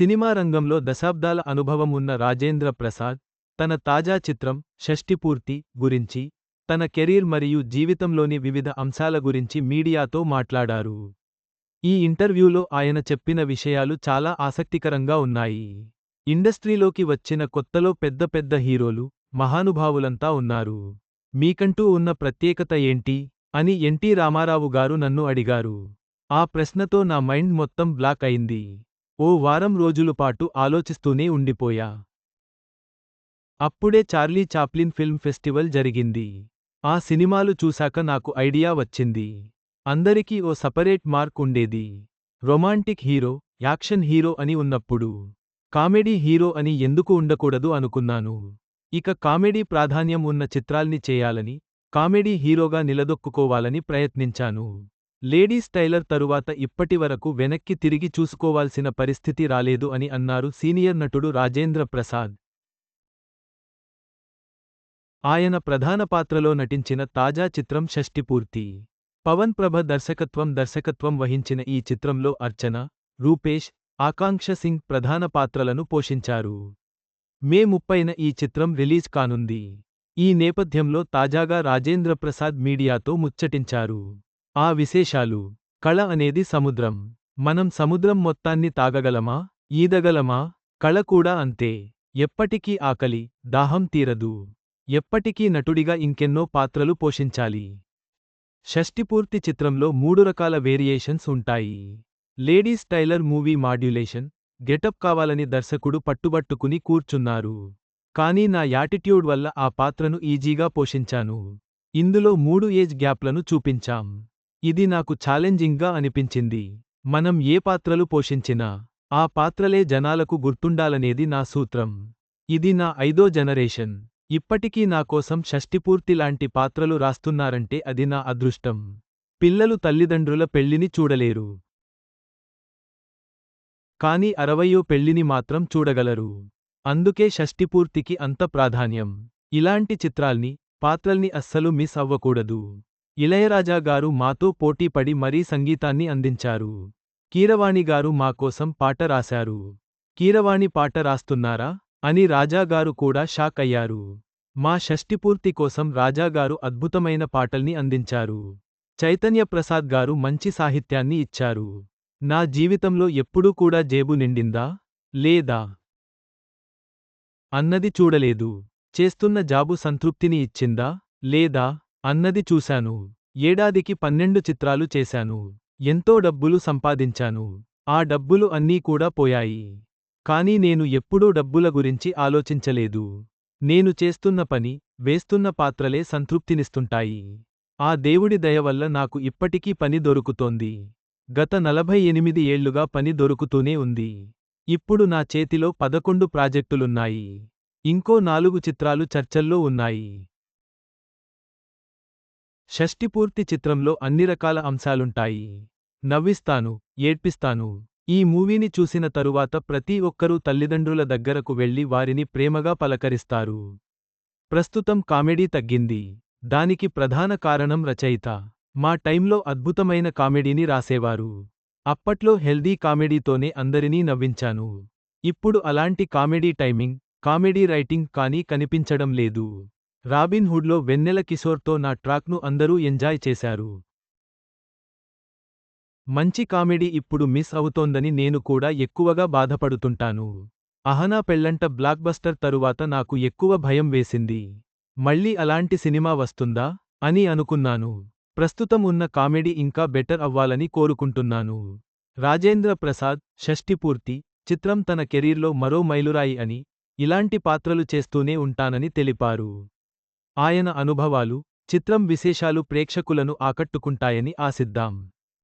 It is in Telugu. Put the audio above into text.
సినిమా రంగంలో దశాబ్దాల అనుభవం ఉన్న రాజేంద్ర ప్రసాద్ తన తాజా చిత్రం షష్టిపూర్తి గురించి తన కెరీర్ మరియు జీవితంలోని వివిధ అంశాల గురించి మీడియాతో మాట్లాడారు. ఈ ఇంటర్వ్యూలో ఆయన చెప్పిన విషయాలు చాలా ఆసక్తికరంగా ఉన్నాయి. ఇండస్ట్రీలోకి వచ్చిన కొత్తలో పెద్ద పెద్ద హీరోలు మహానుభావులంతా ఉన్నారు. మీకంటూ ఉన్న ప్రత్యేకత ఏంటి? అని ఎన్టీ రామారావు గారు నన్ను అడిగారు. ఆ ప్రశ్నతో నా మైండ్ మొత్తం బ్లాక్ అయింది. ఓ వారం రోజులు పాటు ఆలోచిస్తూనే ఉండిపోయా. అప్పుడే చార్లీ చాప్లిన్ ఫిల్మ్ ఫెస్టివల్ జరిగింది. ఆ సినిమాలు చూశాక నాకు ఐడియా వచ్చింది. అందరికీ ఓ సపరేట్ మార్క్ ఉండేది. రొమాంటిక్ హీరో యాక్షన్ హీరో అని ఉన్నప్పుడు కామెడీ హీరో అని ఎందుకు ఉండకూడదు అనుకున్నాను. ఇక కామెడీ ప్రాధాన్యం ఉన్న చిత్రాల్ని చేయాలని కామెడీ హీరోగా నిలదొక్కుకోవాలని ప్రయత్నించాను. లేడీస్ టైలర్ తరువాత ఇప్పటివరకు వెనక్కి తిరిగి చూసుకోవాల్సిన పరిస్థితి రాలేదు అని అన్నారు సీనియర్ నటుడు రాజేంద్ర ప్రసాద్. ఆయన ప్రధాన పాత్రలో నటించిన తాజా చిత్రం షష్టిపూర్తి పవన్ ప్రభ దర్శకత్వం దర్శకత్వం వహించిన ఈ చిత్రంలో అర్చన రూపేష్ ఆకాంక్ష సింగ్ ప్రధాన పాత్రలను పోషించారు. మే ముప్పైన ఈ చిత్రం రిలీజ్ కానుంది. ఈ నేపథ్యంలో తాజాగా రాజేంద్ర ప్రసాద్ మీడియాతో ముచ్చటించారు. ఆ విశేషాలు. కళ అనేది సముద్రం. మనం సముద్రం మొత్తాన్ని తాగగలమా? ఈదగలమా? కళ కూడా అంతే. ఎప్పటికీ ఆకలి దాహం తీరదు. ఎప్పటికీ నటుడిగా ఇంకెన్నో పాత్రలు పోషించాలి. షష్టిపూర్తి చిత్రంలో మూడు రకాల వేరియేషన్స్ ఉంటాయి. Ladies tailor movie modulation getup కావాలని దర్శకుడు పట్టుబట్టుకుని కూర్చున్నారు. కానీ నా యాటిట్యూడ్ వల్ల ఆ పాత్రను ఈజీగా పోషించాను. ఇందులో మూడు ఏజ్ గ్యాప్లను చూపించాం. ఇది నాకు ఛాలెంజింగ్గా అనిపించింది. మనం ఏ పాత్రలు పోషించినా ఆ పాత్రలే జనాలకు గుర్తుండాలనేది నా సూత్రం. ఇది నా ఐదో జనరేషన్. ఇప్పటికీ నా కోసం షష్టిపూర్తి లాంటి పాత్రలు రాస్తున్నారంటే అది నా అదృష్టం. పిల్లలు తల్లిదండ్రుల పెళ్ళిని చూడలేరు. కాని అరవయో పెళ్ళిని మాత్రం చూడగలరు. అందుకే షష్టిపూర్తికి అంత ప్రాధాన్యం. ఇలాంటి చిత్రాల్ని పాత్రల్ని అస్సలు మిస్ అవ్వకూడదు. ఇళయరాజా గారు మాతో పోటీపడి మరీ సంగీతాన్ని అందించారు. కీరవాణి గారు మా కోసం పాట రాశారు. కీరవాణి పాట రాస్తున్నారా? అని రాజాగారు కూడా షాక్ అయ్యారు. మా షష్టిపూర్తి కోసం రాజాగారు అద్భుతమైన పాటల్ని అందించారు. చైతన్య ప్రసాద్ గారు మంచి సాహిత్యాన్ని ఇచ్చారు. నా జీవితంలో ఎప్పుడూ కూడా జేబు నిండిందా? లేదా? అన్నది చూడలేదు. చేస్తున్న జాబు సంతృప్తిని ఇచ్చిందా? లేదా? అన్నది చూశాను. ఏడాదికి పన్నెండు చిత్రాలు చేశాను. ఎంతో డబ్బులు సంపాదించాను. ఆ డబ్బులు అన్నీ కూడా పోయాయి. కానీ నేను ఎప్పుడూ డబ్బుల గురించి ఆలోచించలేదు. నేను చేస్తున్న పని వేస్తున్న పాత్రలే సంతృప్తినిస్తుంటాయి. ఆ దేవుడి దయ వల్ల నాకు ఇప్పటికీ పని దొరుకుతోంది. గత నలభై ఎనిమిది ఏళ్ళుగా పని దొరుకుతూనే ఉంది. ఇప్పుడు నా చేతిలో పదకొండు ప్రాజెక్టులున్నాయి. ఇంకో నాలుగు చిత్రాలు చర్చల్లో ఉన్నాయి. షష్టిపూర్తి చిత్రంలో అన్ని రకాల అంశాలుంటాయి. నవ్విస్తాను ఏడ్పిస్తాను. ఈ మూవీని చూసిన తరువాత ప్రతి ఒక్కరూ తల్లిదండ్రుల దగ్గరకు వెళ్ళి వారిని ప్రేమగా పలకరిస్తారు. ప్రస్తుతం కామెడీ తగ్గింది. దానికి ప్రధాన కారణం రచయిత. మా టైంలో అద్భుతమైన కామెడీని రాసేవారు. అప్పట్లో హెల్దీ కామెడీతోనే అందరినీ నవ్వించాను. ఇప్పుడు అలాంటి కామెడీ టైమింగ్ కామెడీ రైటింగ్ కానీ కనిపించడం లేదు. రాబిన్ హుడ్లో వెన్నెల కిషోర్తో నా ట్రాక్ను అందరూ ఎంజాయ్ చేశారు. మంచి కామెడీ ఇప్పుడు మిస్ అవుతోందని నేను కూడా ఎక్కువగా బాధపడుతుంటాను. అహనా పెళ్ళంట బ్లాక్బస్టర్ తరువాత నాకు ఎక్కువ భయం వేసింది. మళ్ళీ అలాంటి సినిమా వస్తుందా? అని అనుకున్నాను. ప్రస్తుతం ఉన్న కామెడీ ఇంకా బెటర్ అవ్వాలని కోరుకుంటున్నాను. రాజేంద్ర ప్రసాద్ షష్టిపూర్తి చిత్రం తన కెరీర్లో మరో మైలురాయి అని ఇలాంటి పాత్రలు చేస్తూనే ఉంటానని తెలిపారు. ఆయన అనుభవాలు చిత్రం విశేషాలు ప్రేక్షకులను ఆకట్టుకుంటాయని ఆశిద్దాం.